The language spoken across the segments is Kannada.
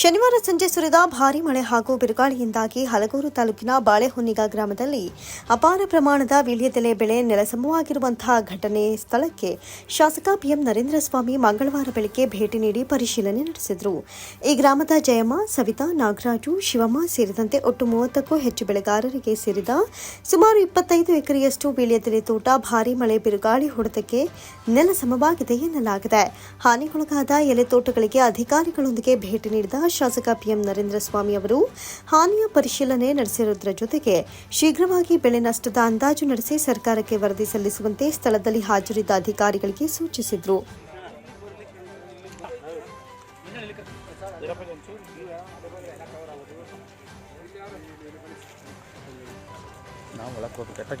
ಶನಿವಾರ ಸಂಜೆ ಸುರಿದ ಭಾರೀ ಮಳೆ ಹಾಗೂ ಬಿರುಗಾಳಿಯಿಂದಾಗಿ ಹಲಗೂರು ತಾಲೂಕಿನ ಬಾಳೆಹೊನ್ನಿಗ ಗ್ರಾಮದಲ್ಲಿ ಅಪಾರ ಪ್ರಮಾಣದ ವೀಳ್ಯದೆಲೆ ಬೆಳೆ ನೆಲಸಮವಾಗಿರುವಂತಹ ಘಟನೆ ಸ್ಥಳಕ್ಕೆ ಶಾಸಕ ಪಿಎಂ ನರೇಂದ್ರ ಸ್ವಾಮಿ ಮಂಗಳವಾರ ಬೆಳಗ್ಗೆ ಭೇಟಿ ನೀಡಿ ಪರಿಶೀಲನೆ ನಡೆಸಿದರು. ಈ ಗ್ರಾಮದ ಜಯಮ್ಮ, ಸವಿತಾ, ನಾಗರಾಜು, ಶಿವಮ್ಮ ಸೇರಿದಂತೆ ಒಟ್ಟು ಮೂವತ್ತಕ್ಕೂ ಹೆಚ್ಚು ಬೆಳೆಗಾರರಿಗೆ ಸೇರಿದ ಸುಮಾರು ಇಪ್ಪತ್ತೈದು ಎಕರೆಯಷ್ಟು ವೀಳ್ಯದೆಲೆ ತೋಟ ಭಾರೀ ಮಳೆ ಬಿರುಗಾಳಿ ಹೊಡೆತಕ್ಕೆ ನೆಲಸಮವಾಗಿದೆ ಎನ್ನಲಾಗಿದೆ. ಹಾನಿಗೊಳಗಾದ ಎಲೆ ತೋಟಗಳಿಗೆ ಅಧಿಕಾರಿಗಳೊಂದಿಗೆ ಭೇಟಿ ನೀಡಿದ ಶಾಸಕ ಪಿಎಂ ನರೇಂದ್ರ ಸ್ವಾಮಿ ಅವರು ಹಾನಿಯ ಪರಿಶೀಲನೆ ನಡೆಸಿರುವುದರ ಜೊತೆಗೆ ಶೀಘ್ರವಾಗಿ ಬೆಳೆ ನಷ್ಟದ ಅಂದಾಜು ನಡೆಸಿ ಸರ್ಕಾರಕ್ಕೆ ವರದಿ ಸಲ್ಲಿಸುವಂತೆ ಸ್ಥಳದಲ್ಲಿ ಹಾಜರಿದ್ದ ಅಧಿಕಾರಿಗಳಿಗೆ ಸೂಚಿಸಿದರು. ನಾವು ಒಳಗೆ ಹೋಗ್ಬೇಕು. ಎಟ್ಟಾಗ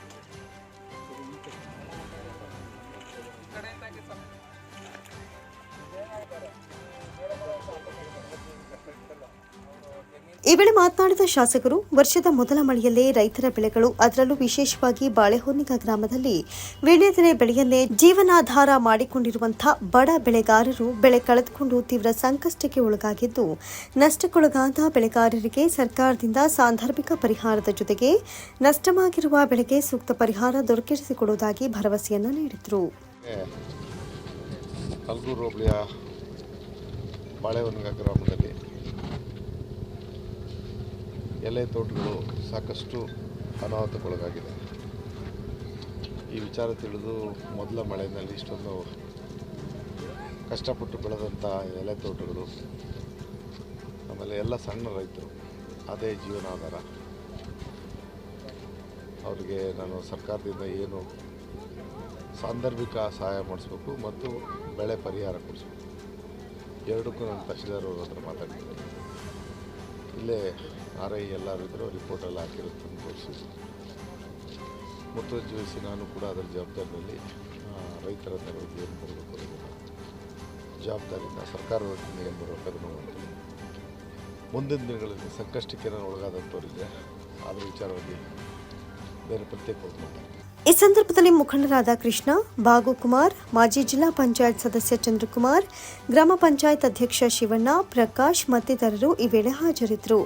ಈ ವೇಳೆ ಮಾತನಾಡಿದ ಶಾಸಕರು, ವರ್ಷದ ಮೊದಲ ಮಳೆಯಲ್ಲೇ ರೈತರ ಬೆಳೆಗಳು ಅದರಲ್ಲೂ ವಿಶೇಷವಾಗಿ ಬಾಳೆಹೊನ್ನಿಗ ಗ್ರಾಮದಲ್ಲಿ ವೀಳ್ಯದೆಲೆ ಬೆಳೆಯನ್ನೇ ಜೀವನಾಧಾರ ಮಾಡಿಕೊಂಡಿರುವಂತಹ ಬಡ ಬೆಳೆಗಾರರು ಬೆಳೆ ಕಳೆದುಕೊಂಡು ತೀವ್ರ ಸಂಕಷ್ಟಕ್ಕೆ ಒಳಗಾಗಿದ್ದು, ನಷ್ಟಕ್ಕೊಳಗಾದ ಬೆಳೆಗಾರರಿಗೆ ಸರ್ಕಾರದಿಂದ ಸಾಂದರ್ಭಿಕ ಪರಿಹಾರದ ಜೊತೆಗೆ ನಷ್ಟವಾಗಿರುವ ಬೆಳೆಗೆ ಸೂಕ್ತ ಪರಿಹಾರ ದೊರಕಿಸಿಕೊಡುವುದಾಗಿ ಭರವಸೆಯನ್ನ ನೀಡಿದರು. ಕಲ್ಗೂರು ಹೋಬಳಿಯ ಗ್ರಾಮದಲ್ಲಿ ಎಲೆ ತೋಟಗಳು ಸಾಕಷ್ಟು ಅನಾಹುತಕ್ಕೊಳಗಾಗಿದೆ. ಈ ವಿಚಾರ ತಿಳಿದು ಮೊದಲ ಮಳೆಯಲ್ಲಿ ಇಷ್ಟೊಂದು ಕಷ್ಟಪಟ್ಟು ಬೆಳೆದಂಥ ಎಲೆ ತೋಟಗಳು, ಆಮೇಲೆ ಎಲ್ಲ ಸಣ್ಣ ರೈತರು ಅದೇ ಜೀವನಾಧಾರ. ಅವರಿಗೆ ನಾನು ಸರ್ಕಾರದಿಂದ ಏನು ಸಾಂದರ್ಭಿಕ ಸಹಾಯ ಮಾಡಿಸ್ಬೇಕು ಮತ್ತು ಬೆಳೆ ಪರಿಹಾರ ಕೊಡಿಸ್ಬೇಕು. ಎರಡಕ್ಕೂ ನಾನು ತಹಶೀಲ್ದಾರ್ ಅವ್ರ ಹತ್ರ ಮಾತಾಡ್ತೀನಿ. ಇಲ್ಲೇ ಆರ್ ಐ ಎಲ್ಲರೂ ಇದ್ದರು ರಿಪೋರ್ಟ್ ಹಾಕಿರೋದು ಹಾಕಿರುತ್ತೆ ಅಂತ ಮತ್ತು ಮುತುವರ್ಜಿವಹಿಸಿ ನಾನು ಕೂಡ ಅದರ ಜವಾಬ್ದಾರಿಯಲ್ಲಿ ರೈತರ ನೆರವಿಗೆ ಏನು ಬರಬೇಕು ಅನ್ನೋದನ್ನು ಜವಾಬ್ದಾರಿಯಿಂದ ಸರ್ಕಾರದ ವತಿಯಿಂದ ಏನು ಬರಬೇಕು ಅದನ್ನು ಮುಂದಿನ ದಿನಗಳಲ್ಲಿ ಸಂಕಷ್ಟಕ್ಕೆ ನಾನು ಒಳಗಾದಂಥವರಿಗೆ ಅದರ ವಿಚಾರವಾಗಿ ಬೇರೆ ಪ್ರತ್ಯೇಕವಾಗಿ ಮಾತಾಡ್ತೀನಿ ಈ ಸಂದರ್ಭದಲ್ಲಿ ಮುಖಂಡರಾದ ಕೃಷ್ಣ ಬಾಗುಕುಮಾರ್ ಮಾಜಿ ಜಿಲ್ಲಾ ಪಂಚಾಯತ್ ಸದಸ್ಯ ಚಂದ್ರಕುಮಾರ್, ಗ್ರಾಮ ಪಂಚಾಯತ್ ಅಧ್ಯಕ್ಷ ಶಿವಣ್ಣ, ಪ್ರಕಾಶ್ ಮತ್ತಿತರರು ಈ ವೇಳೆ ಹಾಜರಿದ್ದರು.